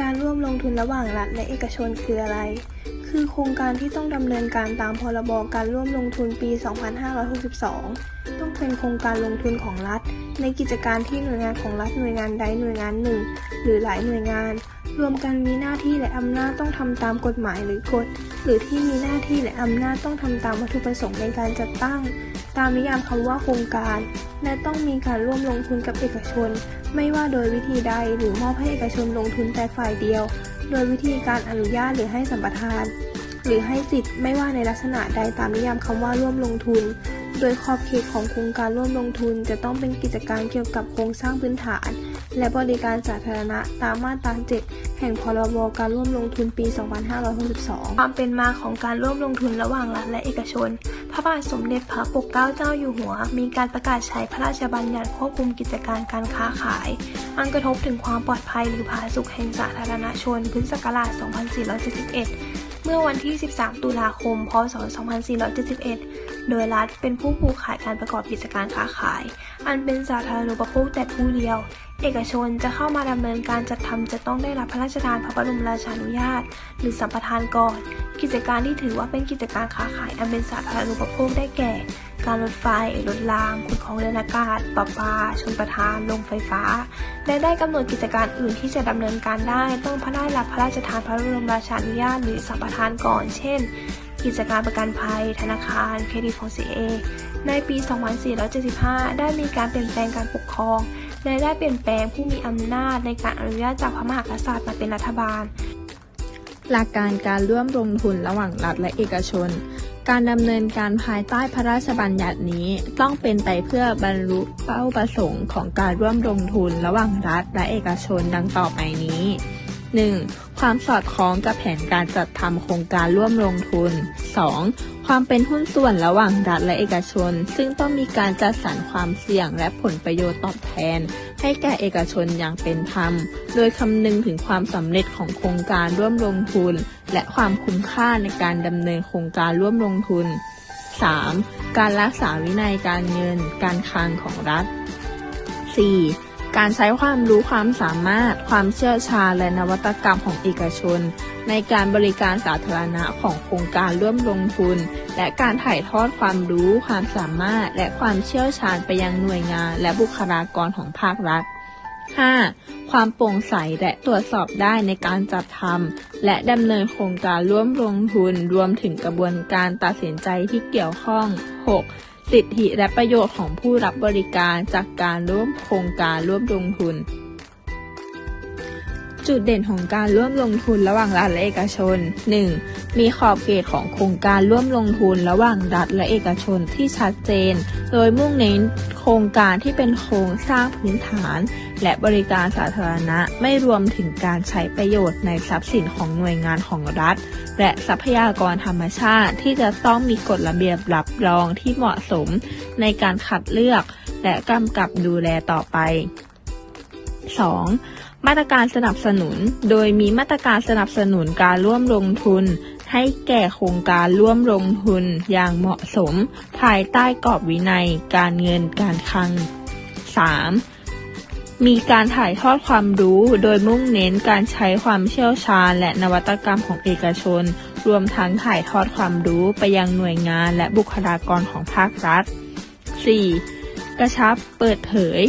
การร่วมลงทุนระหว่างรัฐและเอกชนคืออะไร คือโครงการที่ต้องดำเนินการตามพรบการร่วมลงทุนปี 2562ต้อง เป็นโครงการลงทุนของรัฐ ในกิจการที่หน่วยงานของรัฐหน่วยงานใดหน่วยงานหนึ่ง หรือหลายหน่วยงาน รวมกันมีหน้าที่และอำนาจต้องทำตามกฎหมายหรือกฎ หรือที่มีหน้าที่และอำนาจต้องทำตามวัตถุประสงค์ในการจัดตั้ง ตามนิยามคำว่าโครงการ และต้องมีการร่วมลงทุนกับเอกชน ไม่ว่าโดยวิธีใดหรือมอบให้เอกชนลงทุนแต่ฝ่ายเดียว โดยวิธีการอนุญาตหรือให้สัมปทาน หรือให้สิทธิ์ไม่ว่าในลักษณะใดตามนิยามคำว่าร่วมลงทุน โดยขอบเขตของโครงการร่วมลงทุนจะต้องเป็นกิจการเกี่ยวกับโครงสร้างพื้นฐาน และบริการสาธารณะตามมาตรา 7 แห่งพรบการร่วมลงทุนปี 2562 ความเป็นมาของการร่วมลงทุนระหว่างรัฐและเอกชน พระบาทสมเด็จพระปกเกล้าเจ้าอยู่หัว มีการประกาศใช้พระราชบัญญัติควบคุมกิจการการค้าขาย อันกระทบถึงความปลอดภัยหรือผาสุกแห่งสาธารณชนพุทธศักราช 2471 เมื่อวันที่ 13 ตุลาคม พศ 2471 โดยรัฐเป็นผู้ผูกขายการประกอบกิจการค้าขาย อันเป็นสาธารณูปโภคแต่ผู้เดียว เอกชนจะเข้ามาดำเนินการจัดทำจะต้องได้รับพระราชทานพระบรมราชานุญาต หรือสัมปทานก่อน กิจการที่ถือว่าเป็นกิจการค้าขายอันเป็นสาธารณูปโภคได้แก่ การรถไฟ รถรางขนของเดินอากาศประปา ชนประทาน โรงไฟฟ้า และได้กำหนดกิจการอื่นที่จะดำเนินการได้ต้องพระได้รับพระราชทานพระบรมราชานุญาตหรือสัมปทานก่อน เช่น กิจการประกันภัย ธนาคาร เครดิตของ CA ในปี 2475 ได้มีการเปลี่ยนแปลงการปกครอง และได้เปลี่ยนแปลงผู้มีอำนาจในการอนุญาตจากพระมหากษัตริย์มาเป็นรัฐบาล หลักการการร่วมลงทุนระหว่างรัฐและเอกชน การดำเนินการภายใต้พระราชบัญญัตินี้ต้องเป็นไปเพื่อบรรลุเป้าประสงค์ของการร่วมลงทุนระหว่างรัฐและเอกชนดังต่อไปนี้ 1. ความสอดคล้องกับแผนการจัดทำโครงการร่วมลงทุน 2. ความเป็นหุ้นส่วนระหว่างรัฐและเอกชน ซึ่งต้องมีการจัดสรรความเสี่ยงและผลประโยชน์ตอบแทน ให้แก่เอกชนอย่างเป็นธรรม โดยคำนึงถึงความสำเร็จของโครงการร่วมลงทุน และความคุ้มค่าในการดำเนินโครงการร่วมลงทุน 3. การรักษาวินัยการเงิน การคลังของรัฐ 4. การใช้ความรู้ความสามารถ ความเชี่ยวชาญและนวัตกรรมของเอกชน ในการบริการสาธารณะของโครงการร่วมลงทุน และการถ่ายทอดความรู้ ความสามารถ และความเชี่ยวชาญไปยังหน่วยงาน และบุคลากรของภาครัฐ 5. ความโปร่งใสและตรวจสอบได้ในการจัดทำและดำเนินโครงการร่วมลงทุน รวมถึงกระบวนการตัดสินใจที่เกี่ยวข้อง 6. สิทธิและประโยชน์ของผู้รับบริการจากการร่วมโครงการร่วมลงทุน จุดเด่นของการร่วมลงทุนระหว่างรัฐและเอกชน 1. มีขอบเขตของโครงการร่วมลงทุนระหว่างรัฐและเอกชนที่ชัดเจน โดยมุ่งเน้นโครงการที่เป็นโครงสร้างพื้นฐาน และบริการสาธารณะไม่รวมถึงการใช้ประโยชน์ในทรัพย์สินของหน่วยงานของรัฐ และทรัพยากรธรรมชาติที่จะต้องมีกฎระเบียบรับรองที่เหมาะสมในการคัดเลือก และกำกับดูแลต่อไป 2. มาตรการสนับสนุน โดยมีมาตรการสนับสนุนการร่วมลงทุน ให้แก่โครงการร่วมลงทุนอย่างเหมาะสม ภายใต้กรอบวินัย การเงินการคลัง 3. มีการถ่ายทอดความรู้โดยมุ่งเน้นการใช้ความเชี่ยวชาญ และนวัตกรรมของเอกชน รวมทั้งถ่ายทอดความรู้ไปยังหน่วยงานและบุคลากรของภาครัฐ 4. กระชับเปิดเผย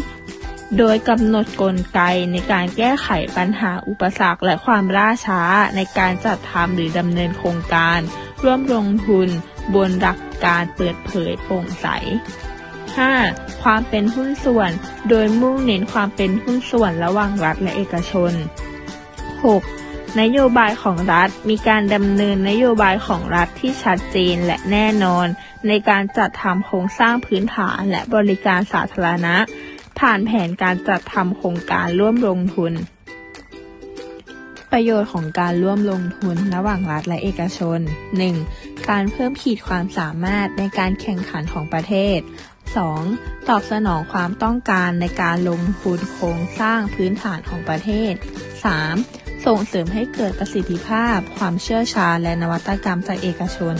โดยกำหนดกลไกในการแก้ไขปัญหาอุปสรรคและความล่าช้าในการจัดทำหรือดำเนินโครงการ ร่วมลงทุนบนหลักการเปิดเผยโปร่งใส 5. ความเป็นหุ้นส่วน โดยมุ่งเน้นความเป็นหุ้นส่วนระหว่างรัฐและเอกชน 6. นโยบายของรัฐมีการดำเนินนโยบายของรัฐที่ชัดเจนและแน่นอน ในการจัดทำโครงสร้างพื้นฐานและบริการสาธารณะ ผ่านแผนการจัดทำโครงการร่วมลงทุน ประโยชน์ของการร่วมลงทุนระหว่างรัฐและเอกชน 1. การเพิ่มขีดความสามารถในการแข่งขันของประเทศ 2. ตอบสนองความต้องการในการลงทุนโครงสร้างพื้นฐานของประเทศ 3. ส่งเสริมให้เกิดประสิทธิภาพ ความเชี่ยวชาญและนวัตกรรมจากเอกชน